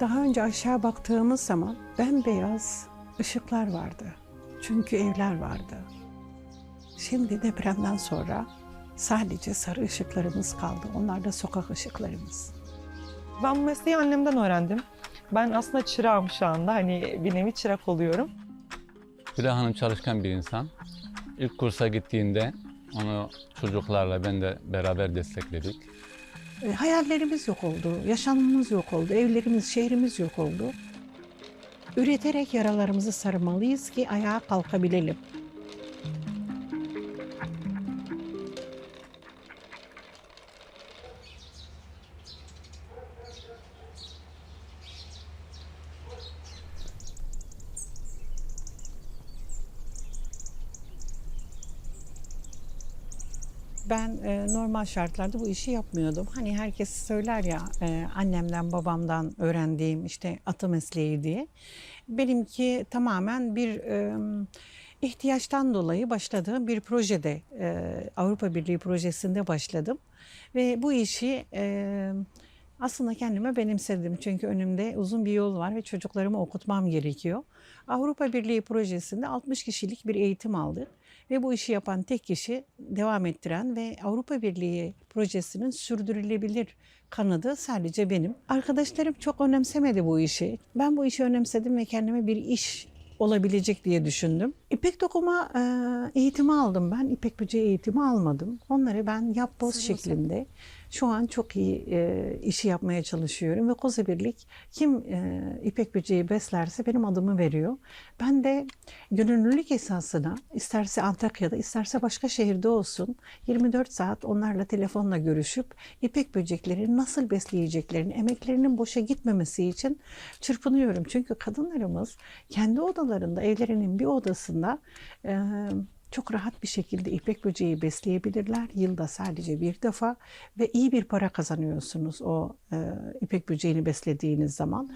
Daha önce aşağı baktığımız zaman bembeyaz ışıklar vardı. Çünkü evler vardı. Şimdi depremden sonra sadece sarı ışıklarımız kaldı. Onlar da sokak ışıklarımız. Ben bu mesleği annemden öğrendim. Ben aslında çırağım şu anda. Hani bir nevi çırak oluyorum. Güla Hanım çalışkan bir insan. İlk kursa gittiğinde onu çocuklarla ben de beraber destekledik. E, hayallerimiz yok oldu, yaşamımız yok oldu, evlerimiz, şehrimiz yok oldu. Üreterek yaralarımızı sarmalıyız ki ayağa kalkabilelim. Ben e, normal şartlarda bu işi yapmıyordum. Hani herkes söyler ya e, annemden babamdan öğrendiğim işte atı mesleği diye. Benimki tamamen bir e, ihtiyaçtan dolayı başladığım bir projede e, Avrupa Birliği projesinde başladım. Ve bu işi e, aslında kendime benimsedim. Çünkü önümde uzun bir yol var ve çocuklarımı okutmam gerekiyor. Avrupa Birliği projesinde 60 kişilik bir eğitim aldık. Ve bu işi yapan tek kişi devam ettiren ve Avrupa Birliği projesinin sürdürülebilir kanadı sadece benim. Arkadaşlarım çok önemsemedi bu işi. Ben bu işi önemsedim ve kendime bir iş olabilecek diye düşündüm. İpek dokuma e, eğitimi aldım ben. İpek böceği eğitimi almadım. Onları ben yap boz şeklinde şu an çok iyi e, işi yapmaya çalışıyorum ve Koza Birlik kim e, İpek böceği beslerse benim adımı veriyor. Ben de gönüllülük esasına isterse Antakya'da isterse başka şehirde olsun 24 saat onlarla telefonla görüşüp İpek böcekleri nasıl besleyeceklerini, emeklerinin boşa gitmemesi için çırpınıyorum. Çünkü kadınlarımız kendi odalarında, evlerinin bir odasında e, çok rahat bir şekilde ipek böceği besleyebilirler. Yılda sadece bir defa ve iyi bir para kazanıyorsunuz o e, ipek böceğini beslediğiniz zaman.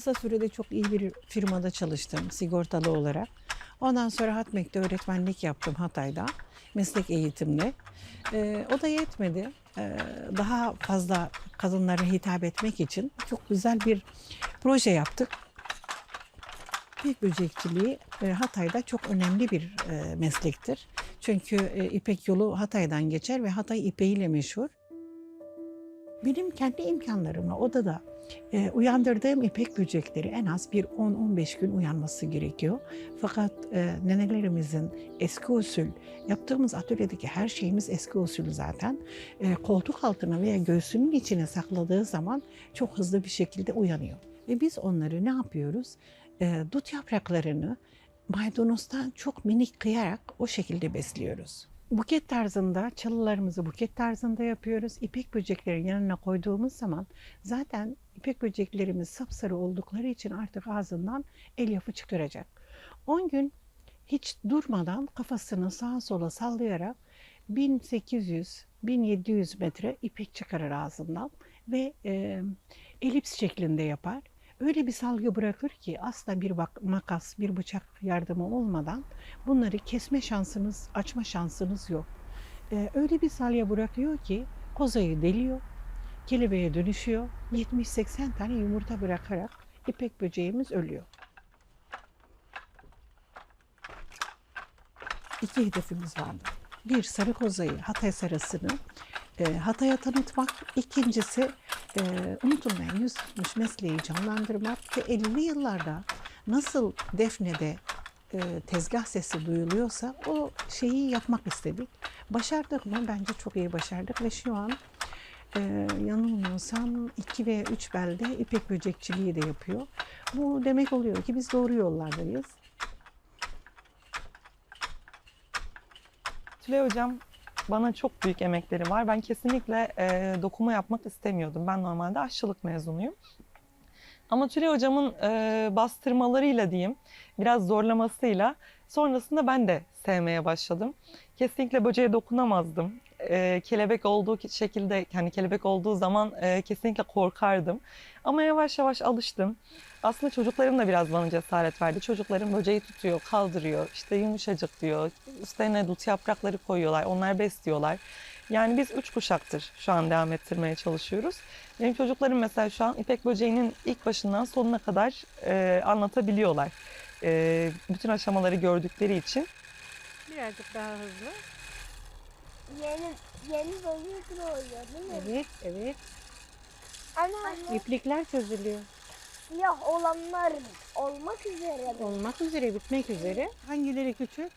Kısa sürede çok iyi bir firmada çalıştım sigortalı olarak. Ondan sonra Hatmek'te öğretmenlik yaptım Hatay'da meslek eğitimle. Ee, o da yetmedi. Ee, daha fazla kadınlara hitap etmek için çok güzel bir proje yaptık. İpek böcekçiliği e, Hatay'da çok önemli bir e, meslektir. Çünkü e, İpek yolu Hatay'dan geçer ve Hatay ipeğiyle meşhur. Benim kendi imkanlarımla odada e, uyandırdığım ipek böcekleri en az bir 10-15 gün uyanması gerekiyor. Fakat e, nenelerimizin eski usul yaptığımız atölyedeki her şeyimiz eski usul zaten. E, koltuk altına veya göğsünün içine sakladığı zaman çok hızlı bir şekilde uyanıyor. Ve biz onları ne yapıyoruz? E, dut yapraklarını maydanozdan çok minik kıyarak o şekilde besliyoruz. Buket tarzında, çalılarımızı buket tarzında yapıyoruz. İpek böcekleri yanına koyduğumuz zaman zaten ipek böceklerimiz sapsarı oldukları için artık ağzından elyafı çıkaracak. 10 gün hiç durmadan kafasını sağa sola sallayarak 1800-1700 metre ipek çıkarır ağzından ve e, elips şeklinde yapar. Öyle bir salgı bırakır ki asla bir bak, makas, bir bıçak yardımı olmadan bunları kesme şansınız, açma şansınız yok. Ee, öyle bir salya bırakıyor ki kozayı deliyor, kelebeğe dönüşüyor. 70-80 tane yumurta bırakarak ipek böceğimiz ölüyor. İki hedefimiz vardı. Bir sarı kozayı, Hatay sarısını e, Hatay'a tanıtmak. İkincisi e, unutulmayan yüz tutmuş mesleği canlandırmak ve 50'li yıllarda nasıl Defne'de e, tezgah sesi duyuluyorsa o şeyi yapmak istedik. Başardık mı? Bence çok iyi başardık ve şu an e, yanılmıyorsam iki ve üç belde ipek böcekçiliği de yapıyor. Bu demek oluyor ki biz doğru yollardayız. Tülay Hocam bana çok büyük emekleri var. Ben kesinlikle e, dokuma yapmak istemiyordum. Ben normalde aşçılık mezunuyum. Ama Tülay Hocam'ın e, bastırmalarıyla diyeyim, biraz zorlamasıyla sonrasında ben de sevmeye başladım. Kesinlikle böceğe dokunamazdım. E, kelebek olduğu ki- şekilde, hani kelebek olduğu zaman e, kesinlikle korkardım. Ama yavaş yavaş alıştım. Aslında çocuklarım da biraz bana cesaret verdi. Çocuklarım böceği tutuyor, kaldırıyor, işte yumuşacık diyor. Üstlerine dut yaprakları koyuyorlar, onlar besliyorlar. Yani biz üç kuşaktır şu an devam ettirmeye çalışıyoruz. Benim çocuklarım mesela şu an ipek böceğinin ilk başından sonuna kadar e, anlatabiliyorlar. E, bütün aşamaları gördükleri için. Birazcık daha hızlı. Yeni yeni bölüm oluyor değil mi? Evet, evet. Ana İplikler çözülüyor. siyah olanlar olmak üzere mi? Olmak üzere, bitmek üzere. Hangileri küçük?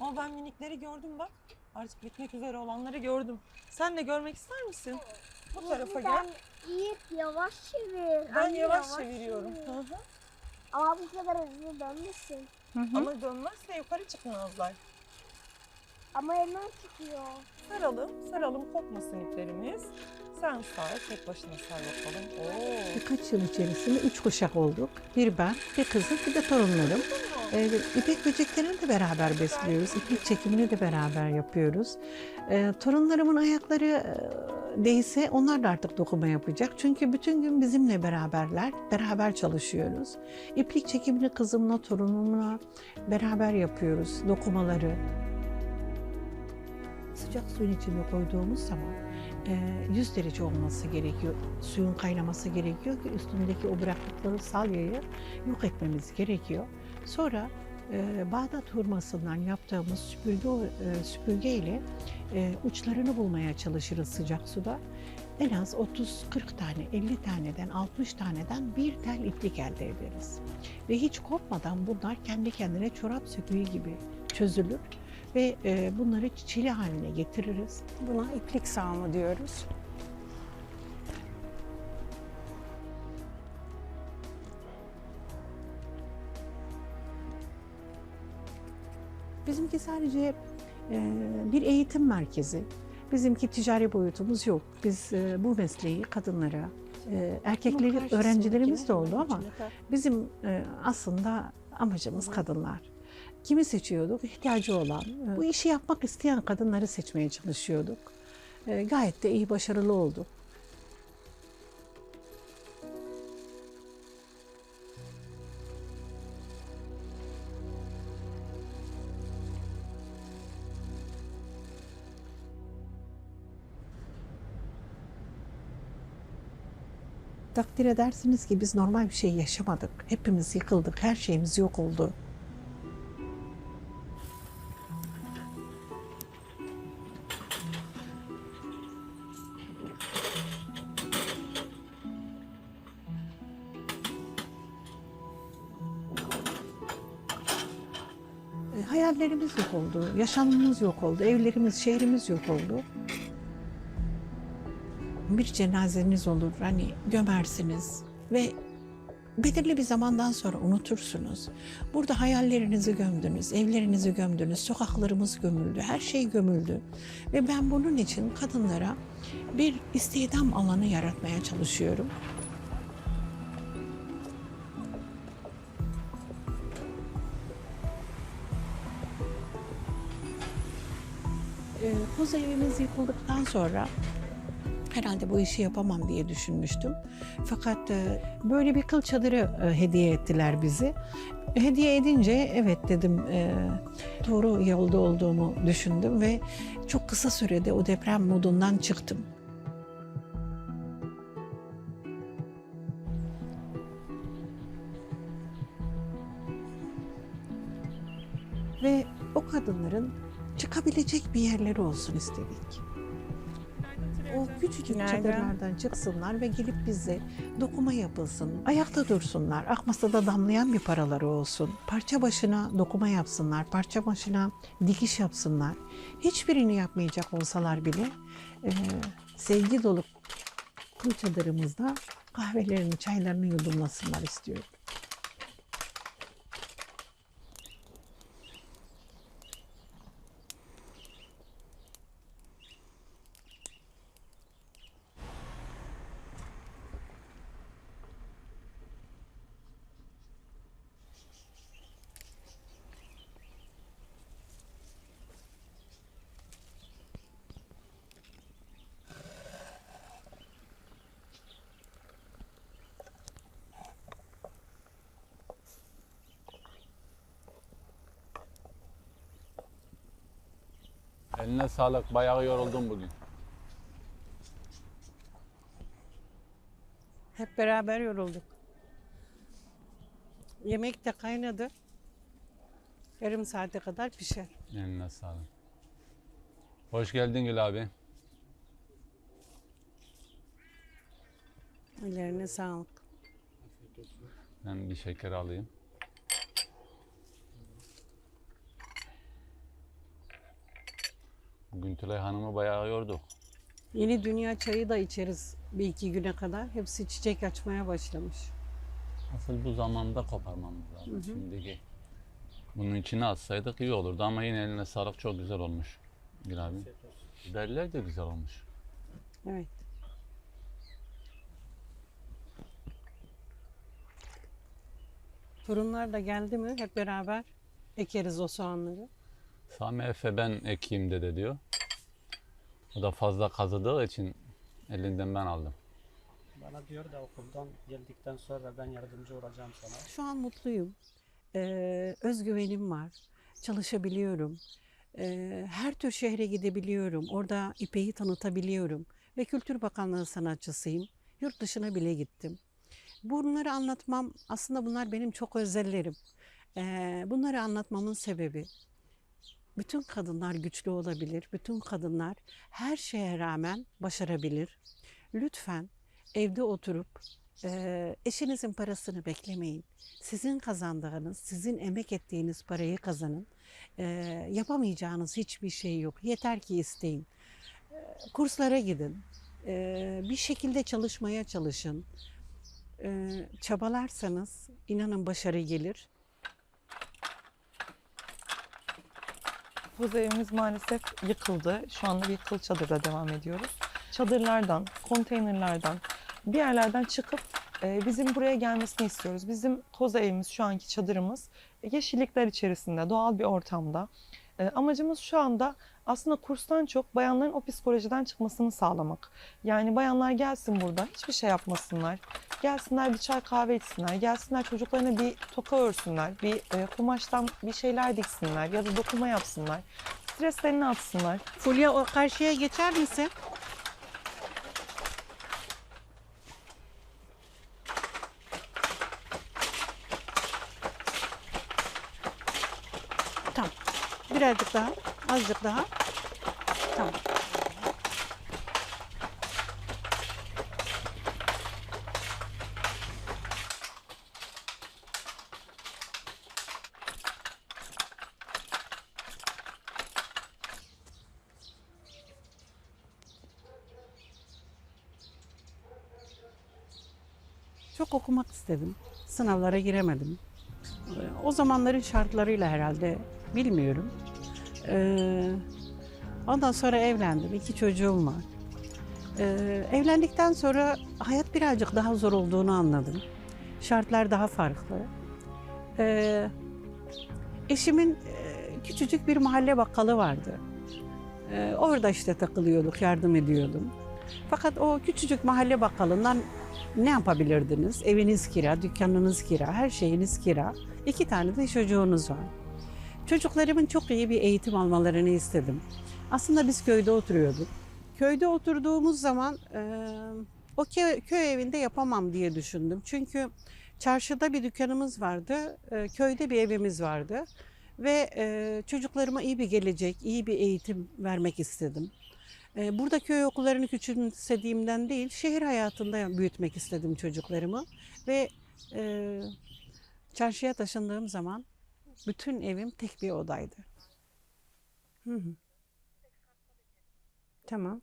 Ama ben minikleri gördüm bak. Artık bitmek üzere olanları gördüm. Sen de görmek ister misin? Bu tarafa gel. İyi yavaş çevir. Ben Anne, yavaş çeviriyorum. çevir. Hı hı. Ama bu kadar hızlı dönmesin. Ama dönmezse yukarı çıkmazlar. Ama hemen çıkıyor. Saralım, saralım kopmasın iplerimiz. Sen sar, tek başına sar bakalım. Oo. Birkaç yıl içerisinde üç kuşak olduk. Bir ben, bir kızım, bir de torunlarım. Ee, ipek böceklerini de beraber besliyoruz. İplik çekimini de beraber yapıyoruz. Ee, torunlarımın ayakları e, değse onlar da artık dokuma yapacak. Çünkü bütün gün bizimle beraberler. Beraber çalışıyoruz. İplik çekimini kızımla, torunumla beraber yapıyoruz. Dokumaları. Sıcak suyun içine koyduğumuz zaman e, 100 derece olması gerekiyor. Suyun kaynaması gerekiyor ki üstündeki o bıraktıkları salyayı yok etmemiz gerekiyor. Sonra e, Bağdat hurmasından yaptığımız süpürge, e, süpürge ile e, uçlarını bulmaya çalışırız sıcak suda. En az 30-40 tane, 50 taneden, 60 taneden bir tel iplik elde ederiz. Ve hiç kopmadan bunlar kendi kendine çorap söküğü gibi çözülür ve e, bunları çili haline getiririz. Buna iplik sağımı diyoruz. Bizimki sadece e, bir eğitim merkezi. Bizimki ticari boyutumuz yok. Biz e, bu mesleği kadınlara, erkekleri öğrencilerimiz de oldu ama bizim aslında amacımız kadınlar. Kimi seçiyorduk? İhtiyacı olan, bu işi yapmak isteyen kadınları seçmeye çalışıyorduk. E, gayet de iyi, başarılı olduk. Takdir edersiniz ki biz normal bir şey yaşamadık. Hepimiz yıkıldık, her şeyimiz yok oldu. Oldu, yaşamımız yok oldu, evlerimiz, şehrimiz yok oldu. Bir cenazeniz olur, hani gömersiniz ve belirli bir zamandan sonra unutursunuz. Burada hayallerinizi gömdünüz, evlerinizi gömdünüz, sokaklarımız gömüldü, her şey gömüldü. Ve ben bunun için kadınlara bir istihdam alanı yaratmaya çalışıyorum. Koz evimiz yıkıldıktan sonra herhalde bu işi yapamam diye düşünmüştüm. Fakat e, böyle bir kıl çadırı e, hediye ettiler bizi. Hediye edince evet dedim e, doğru yolda olduğumu düşündüm ve çok kısa sürede o deprem modundan çıktım. Ve o kadınların çıkabilecek bir yerleri olsun istedik. O küçücük Nereden? çadırlardan çıksınlar ve gelip bize dokuma yapılsın. Ayakta dursunlar. Akmasa da damlayan bir paraları olsun. Parça başına dokuma yapsınlar. Parça başına dikiş yapsınlar. Hiçbirini yapmayacak olsalar bile e, sevgi dolu kıl çadırımızda kahvelerini, çaylarını yudumlasınlar istiyorum. Eline sağlık. Bayağı yoruldum bugün. Hep beraber yorulduk. Yemek de kaynadı. Yarım saate kadar pişer. Eline sağlık. Hoş geldin Gül abi. Ellerine sağlık. Ben bir şeker alayım. Bugün Tülay Hanım'ı bayağı yorduk. Yeni dünya çayı da içeriz bir iki güne kadar. Hepsi çiçek açmaya başlamış. Asıl bu zamanda koparmamız lazım. Şimdiki. Bunun içine atsaydık iyi olurdu ama yine eline sağlık çok güzel olmuş. Gül abi. Biberler de güzel olmuş. Evet. Torunlar da geldi mi hep beraber ekeriz o soğanları. Sami Efe ben ekeyim dede diyor. O da fazla kazıdığı için elinden ben aldım. Bana diyor da okuldan geldikten sonra ben yardımcı olacağım sana. Şu an mutluyum. Ee, özgüvenim var. Çalışabiliyorum. Ee, her tür şehre gidebiliyorum. Orada İpek'i tanıtabiliyorum. Ve Kültür Bakanlığı sanatçısıyım. Yurt dışına bile gittim. Bunları anlatmam, aslında bunlar benim çok özellerim. Ee, bunları anlatmamın sebebi, bütün kadınlar güçlü olabilir. Bütün kadınlar her şeye rağmen başarabilir. Lütfen evde oturup e, eşinizin parasını beklemeyin. Sizin kazandığınız, sizin emek ettiğiniz parayı kazanın. E, yapamayacağınız hiçbir şey yok. Yeter ki isteyin. E, kurslara gidin. E, bir şekilde çalışmaya çalışın. E, çabalarsanız inanın başarı gelir. Bu evimiz maalesef yıkıldı. Şu anda bir kıl çadırda devam ediyoruz. Çadırlardan, konteynerlardan, bir yerlerden çıkıp e, bizim buraya gelmesini istiyoruz. Bizim koza evimiz, şu anki çadırımız e, yeşillikler içerisinde, doğal bir ortamda. E, amacımız şu anda aslında kurstan çok bayanların o psikolojiden çıkmasını sağlamak. Yani bayanlar gelsin burada, hiçbir şey yapmasınlar. Gelsinler bir çay kahve içsinler, gelsinler çocuklarına bir toka örsünler, bir e, kumaştan bir şeyler diksinler ya da dokuma yapsınlar. Streslerini atsınlar. Fulya o karşıya geçer misin? Tamam. Birazcık daha, azıcık daha. Tamam. Çok okumak istedim. Sınavlara giremedim. O zamanların şartlarıyla herhalde bilmiyorum. Ee, ondan sonra evlendim. İki çocuğum var. Ee, evlendikten sonra hayat birazcık daha zor olduğunu anladım. Şartlar daha farklı. Ee, eşimin e, küçücük bir mahalle bakkalı vardı. Ee, orada işte takılıyorduk, yardım ediyordum. Fakat o küçücük mahalle bakkalından ne yapabilirdiniz? Eviniz kira, dükkanınız kira, her şeyiniz kira. İki tane de çocuğunuz var. Çocuklarımın çok iyi bir eğitim almalarını istedim. Aslında biz köyde oturuyorduk. Köyde oturduğumuz zaman e, o kö- köy evinde yapamam diye düşündüm. Çünkü çarşıda bir dükkanımız vardı, e, köyde bir evimiz vardı. Ve e, çocuklarıma iyi bir gelecek, iyi bir eğitim vermek istedim. Ee, burada köy okullarını küçümsediğimden değil, şehir hayatında büyütmek istedim çocuklarımı. Ve e, çarşıya taşındığım zaman bütün evim tek bir odaydı. Hı hı. Tamam.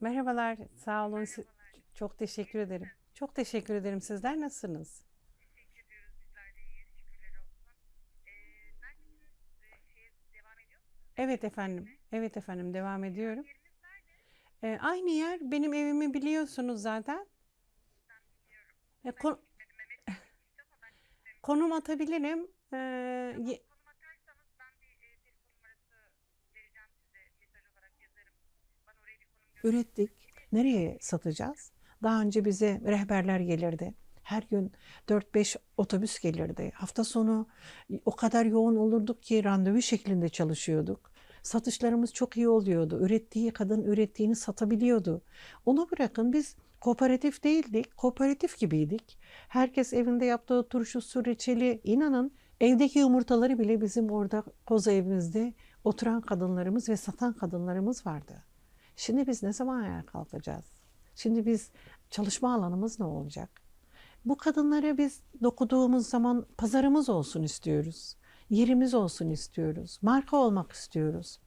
Merhabalar, sağ olun. Merhabalar. Çok teşekkür ederim. Çok teşekkür ederim. Sizler nasılsınız? Evet efendim. Evet efendim devam ediyorum. Ee, aynı yer benim evimi biliyorsunuz zaten. E, kon- konum atabilirim. Ye- ürettik. Nereye satacağız? Daha önce bize rehberler gelirdi. Her gün 4-5 otobüs gelirdi. Hafta sonu o kadar yoğun olurduk ki randevu şeklinde çalışıyorduk. Satışlarımız çok iyi oluyordu. Ürettiği kadın ürettiğini satabiliyordu. Onu bırakın biz kooperatif değildik, kooperatif gibiydik. Herkes evinde yaptığı turşusu, reçeli, inanın evdeki yumurtaları bile bizim orada koza evimizde oturan kadınlarımız ve satan kadınlarımız vardı. Şimdi biz ne zaman ayağa kalkacağız? Şimdi biz çalışma alanımız ne olacak? Bu kadınlara biz dokuduğumuz zaman pazarımız olsun istiyoruz. Yerimiz olsun istiyoruz. Marka olmak istiyoruz.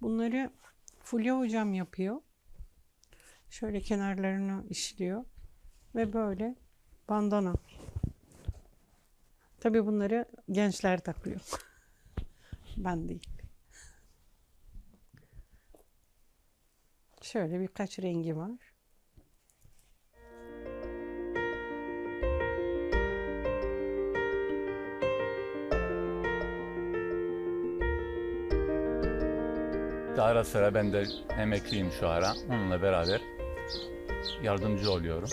Bunları Fulya hocam yapıyor. Şöyle kenarlarını işliyor ve böyle bandana. Tabii bunları gençler takıyor. Ben değil. Şöyle birkaç rengi var. Ara sıra ben de emekliyim şu ara. Onunla beraber yardımcı oluyorum.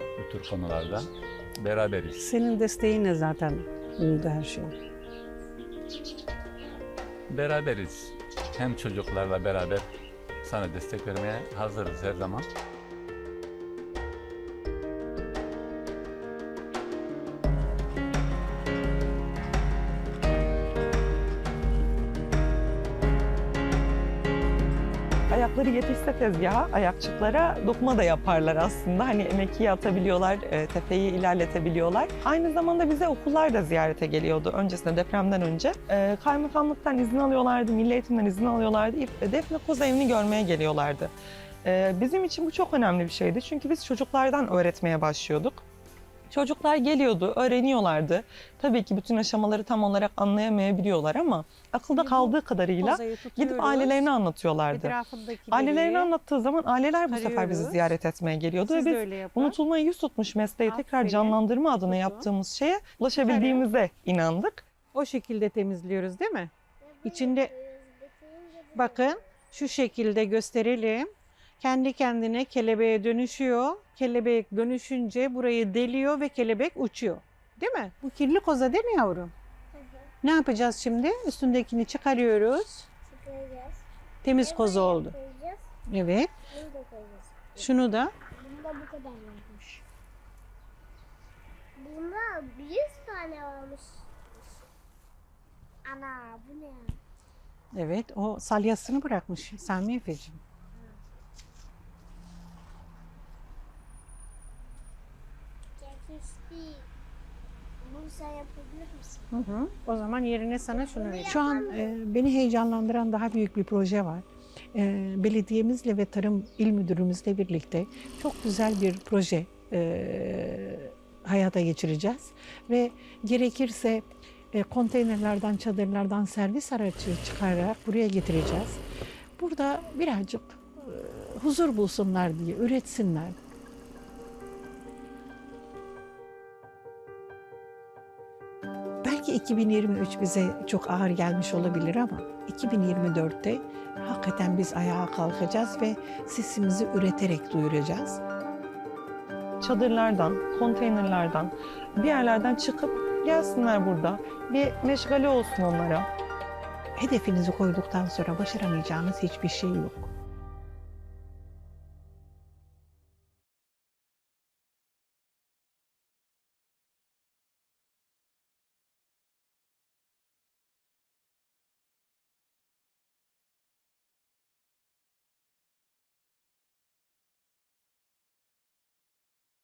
Bu tür konularda. Beraberiz. Senin desteğinle zaten oldu her şey. Beraberiz. Hem çocuklarla beraber sana destek vermeye hazırız her zaman. Ayakları yetişse tezgaha, ayakçıklara dokuma da yaparlar aslında. Hani emekiyi atabiliyorlar, e, tepeyi ilerletebiliyorlar. Aynı zamanda bize okullar da ziyarete geliyordu öncesinde depremden önce. E, kaymakamlıktan izin alıyorlardı, milli eğitimden izin alıyorlardı. İp- Defne Koza evini görmeye geliyorlardı. E, bizim için bu çok önemli bir şeydi. Çünkü biz çocuklardan öğretmeye başlıyorduk. Çocuklar geliyordu, öğreniyorlardı. Tabii ki bütün aşamaları tam olarak anlayamayabiliyorlar ama akılda kaldığı kadarıyla gidip ailelerine anlatıyorlardı. Ailelerini anlattığı zaman aileler bu sefer bizi ziyaret etmeye geliyordu Siz ve biz unutulmayı yüz tutmuş mesleği tekrar Aferin. canlandırma adına yaptığımız şeye ulaşabildiğimize inandık. O şekilde temizliyoruz değil mi? İçinde bakın şu şekilde gösterelim. Kendi kendine kelebeğe dönüşüyor. Kelebek dönüşünce burayı deliyor ve kelebek uçuyor. Değil mi? Bu kirli koza değil mi yavrum? Ne yapacağız şimdi? Üstündekini çıkarıyoruz. Çıkaracağız. Temiz koza oldu. Koyacağız. Evet. Bunu da koyacağız. Şunu da Bunda bu kadar varmış. Bunda 100 tane varmış. Ana bu ne evet o salyasını bırakmış Sami Efe'cim. Sen yapabilir misin? Hı hı. O zaman yerine sana şunu vereyim. Şu an e, beni heyecanlandıran daha büyük bir proje var. E, belediyemizle ve Tarım İl Müdürümüzle birlikte çok güzel bir proje e, hayata geçireceğiz. Ve gerekirse e, konteynerlerden, çadırlardan servis aracı çıkararak buraya getireceğiz. Burada birazcık e, huzur bulsunlar diye üretsinler. Belki 2023 bize çok ağır gelmiş olabilir ama 2024'te hakikaten biz ayağa kalkacağız ve sesimizi üreterek duyuracağız. Çadırlardan, konteynerlardan, bir yerlerden çıkıp gelsinler burada. Bir meşgale olsun onlara. Hedefinizi koyduktan sonra başaramayacağınız hiçbir şey yok.